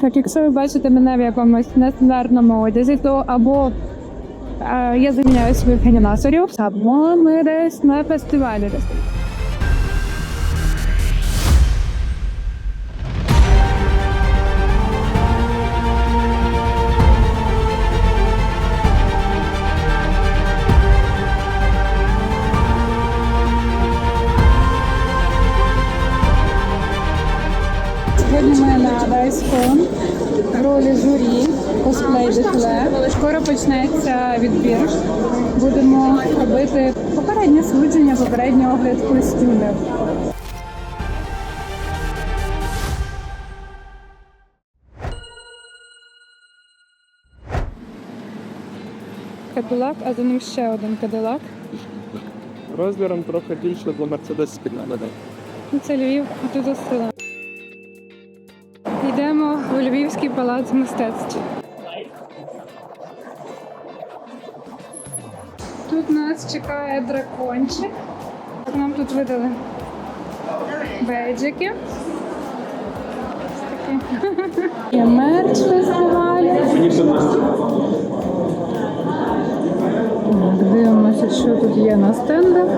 Так, якщо ви бачите мене в якомусь нестандартному одязі, то або е, я заміняю своїх аніматорів, або ми десь на фестивалі. Ролі журі косплей дефіле. Скоро почнеться відбір. Будемо робити попереднє судження, попередній огляд костюмів. Кадилак, а за ним ще один кадилак. Розміром трохи більше для Mercedes спільна. Ну, Це Львів, а тут сила. Йдемо у Львівський палац мистецтв. Тут нас чекає дракончик. Нам тут видали бейджики. Є мерч фестивалю. Дивимося, що тут є на стендах.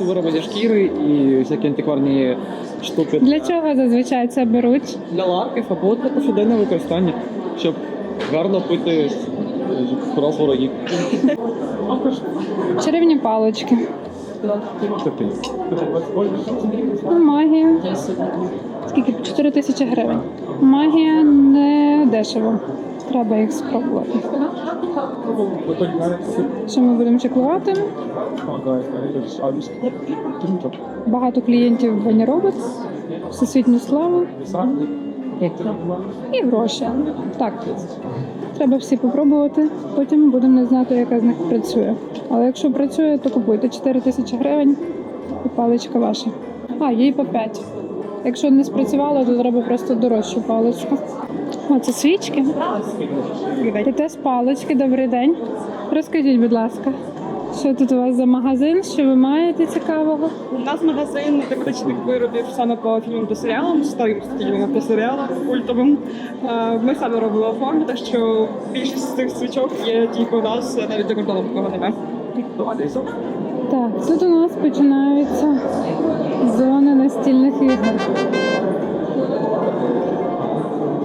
Вироби зі шкіри і всякі антикварні штуки Для чого зазвичай це беруть? для ларків або для повсякденного використання, щоб гарно пити з з хорошого рогів. Чарівні палички. Ну, Магія. Скільки? 4 тисячі гривень. Магія не дешево. Треба їх спробувати. Що ми будемо чекувати? Багато клієнтів в робот, всесвітню славу і гроші. Так, треба всі попробувати, потім будемо не знати, яка з них працює. Але якщо працює, то купуйте 4 тисячі гривень і паличка ваша. А, їй по 5. Якщо не спрацювало, то треба просто дорожчу паличку. О, це свічки. Ти теж палички, добрий день. Розкажіть, будь ласка, що тут у вас за магазин, що ви маєте цікавого? У нас магазин тактичних виробів саме по фільмам та серіалам, старим фільмам та серіалам культовим. Е, Ми саме робили оформлення, так що більшість з цих свічок є тільки у нас, навіть за кордоном такого немає. Так, тут у нас починаються зони настільних ігор.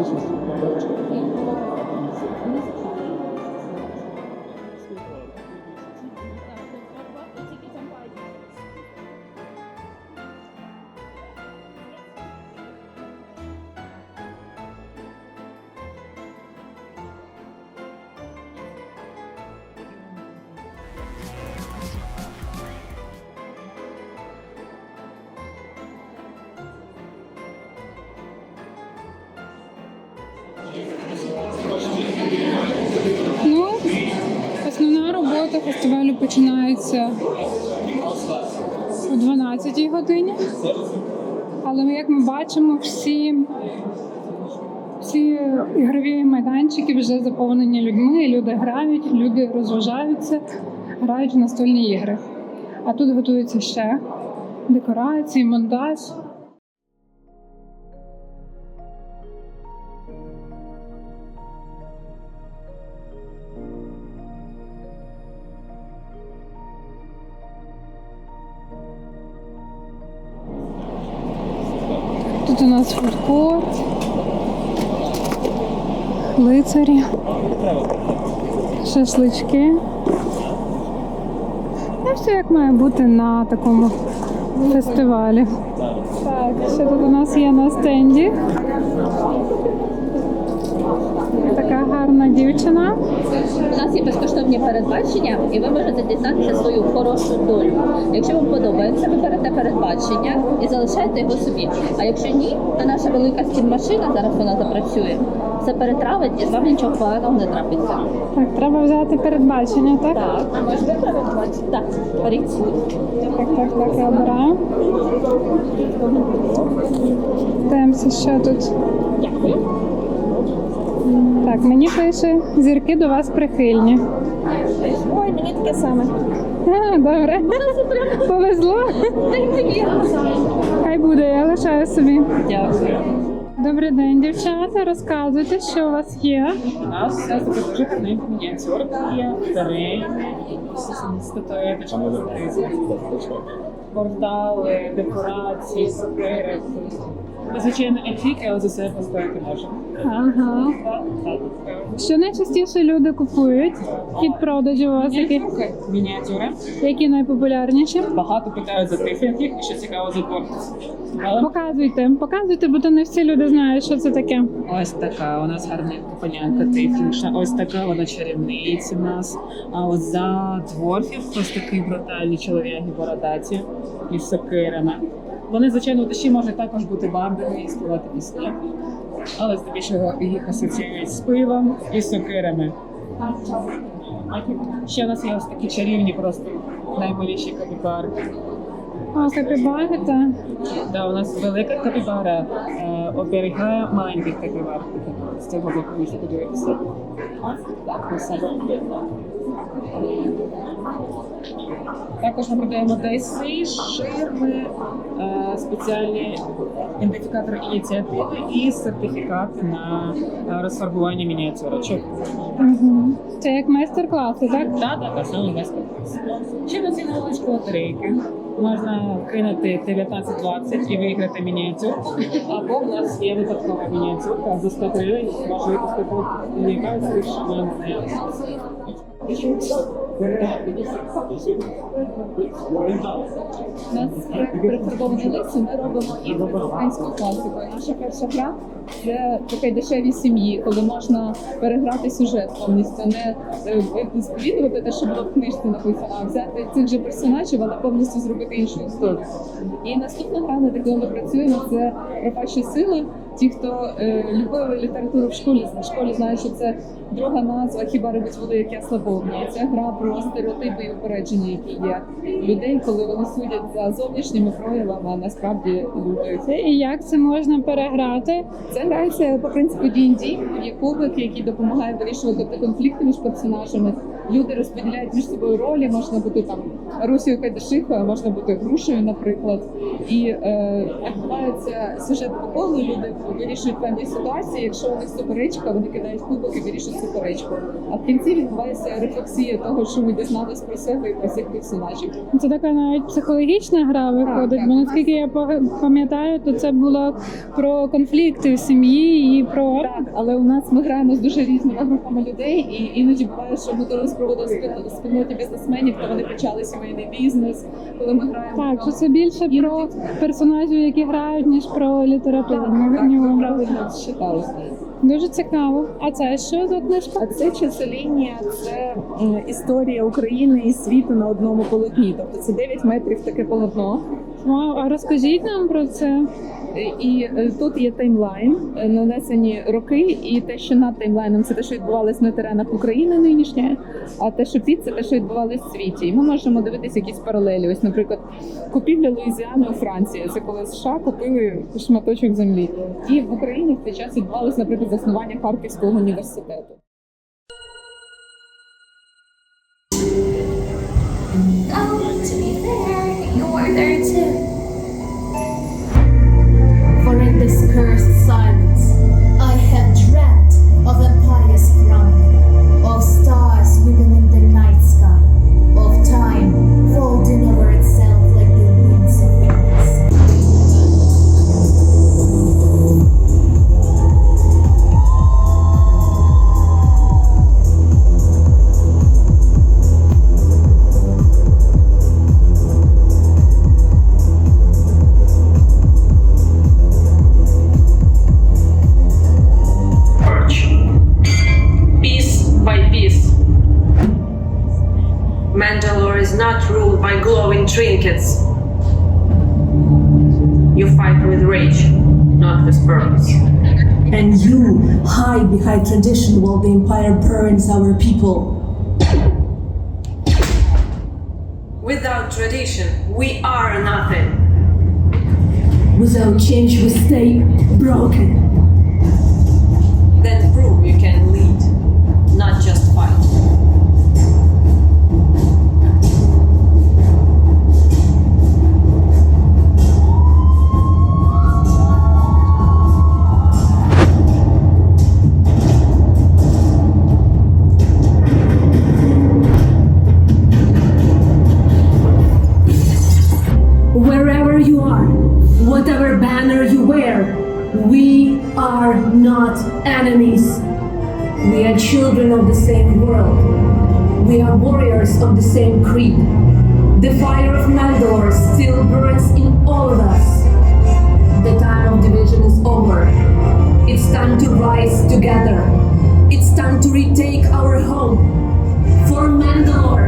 সুস্থ Ну, основна робота фестивалю починається о 12 годині. Але як ми бачимо, всі, всі ігрові майданчики вже заповнені людьми, люди грають, люди розважаються, грають в настольні ігри. А тут готується ще декорації, монтаж. Нас фудкорт, лицарі, шашлички. Ну, все як має бути на такому фестивалі. Так, що тут у нас є на стенді? Така гарна дівчина. У нас є безкоштовні передбачення, і ви можете дізнатися свою хорошу долю. Якщо вам подобається, ви берете передбачення і залишаєте його собі. А якщо ні, то наша велика стін-машина, зараз вона запрацює, все перетравить і з вами нічого поганого не трапиться. Так, треба взяти передбачення, так? Так, можете передбачити? Так, беріть. Так, так, так, я обираю. Дивимося, що тут. Дякую. Так, мені пише, зірки до вас прихильні. Ой, мені таке саме. А, добре. Повезло. Хай буде, я лишаю собі. Дякую. Добрий день, дівчата. Розказуйте, що у вас є. У нас все дуже гарний мініатюрка є, старий, статуеточки, портали, декорації, сокири. Ми, звичайно, ефіки, але за себе постояти можемо. Ага. Що найчастіше люди купують від продажу у вас які, мініатюри. які найпопулярніші? Багато питають за тифінки, і що цікаво за. Але Показуйте, показуйте, бо то не всі люди знають, що це таке. Ось така у нас гарненька панянка тифлінша. Ось така вона чарівниця в нас. А от за дворфів ось такі брутальні чоловіки бородаті із сокирами. Вони, звичайно, душі можуть також бути бардами і співати пісні. Але здебільшого їх асоціюють з пивом і сокирами. Ще у нас є ось такі чарівні, просто наймиліші капібарки. О, капібари, та. Да, у нас велика капібара е, оберігає маленьких капібар. З цього боку можна подивитися. Також ми продаємо дейси, ширми, е, спеціальні ідентифікатори ініціативи і сертифікат на е, розфарбування мініатюрочок. Угу. Це як майстер-класи, так? Так, так, так, саме без Ще на ці невеличкі лотерейки. Можна кинути 19-20 і виграти мініатюрку. Або в нас є випадкова мініатюрка за 100 гривень, може випустити яка нам не У нас перефарбовані лиці ми робимо і українською класикою. Наша перша гра це таке дешеві сім'ї, коли можна переграти сюжет повністю, не сповідувати те, що було в книжці написано, а взяти цих же персонажів, але повністю зробити іншу історію. І наступна гра, над якою ми працюємо, це пропащі сили. Ті, хто е, любили літературу в школі, в школі знають, що це друга назва Хіба робить воли, як я. Це гра про стереотипи і упередження, які є людей, коли вони судять за зовнішніми проявами, а насправді люблять. І як це можна переграти? Це грається по принципу D&D, є кубик, який допомагає вирішувати конфлікти між персонажами. Люди розподіляють між собою ролі, можна бути там Русією Кайдашихою, можна бути грушею, наприклад. І е, відбувається сюжет по колу, люди вирішують певні ситуації. Якщо у них суперечка, вони кидають кубок і вирішують суперечку. А в кінці відбувається рефлексія того, що ми дізнались про себе і про всіх персонажів. Це така навіть психологічна гра виходить, так, бо наскільки я пам'ятаю, то це було про конфлікти в сім'ї і про Так, але у нас ми граємо з дуже різними групами людей, і іноді буває, що ми коли спроводили спільно- спільноті бізнесменів, то вони почали сімейний бізнес. Коли ми граємо так, що це більше про персонажів, які грають, ніж про літературу. так, так, ви Ну, правильно считали. Дуже цікаво. А це що за книжка? А це часолінія, це історія України і світу на одному полотні. Тобто це 9 метрів таке полотно. Вау, а розкажіть нам про це. І е, тут є таймлайн, е, нанесені роки, і те, що над таймлайном, це те, що відбувалось на теренах України нинішньої, а те, що під це те, що відбувалось в світі. І ми можемо дивитися якісь паралелі. Ось, наприклад, купівля Луїзіани у Франції. Це коли США купили шматочок землі. І в Україні в цей час відбувалось, наприклад, заснування Харківського університету. by peace. Mandalore is not ruled by glowing trinkets. You fight with rage, not with purpose. And you hide behind tradition while the Empire burns our people. Without tradition, we are nothing. Without change, we stay broken. Banner you wear, we are not enemies. We are children of the same world. We are warriors of the same creed. The fire of Mandalore still burns in all of us. The time of division is over. It's time to rise together. It's time to retake our home. For Mandalore.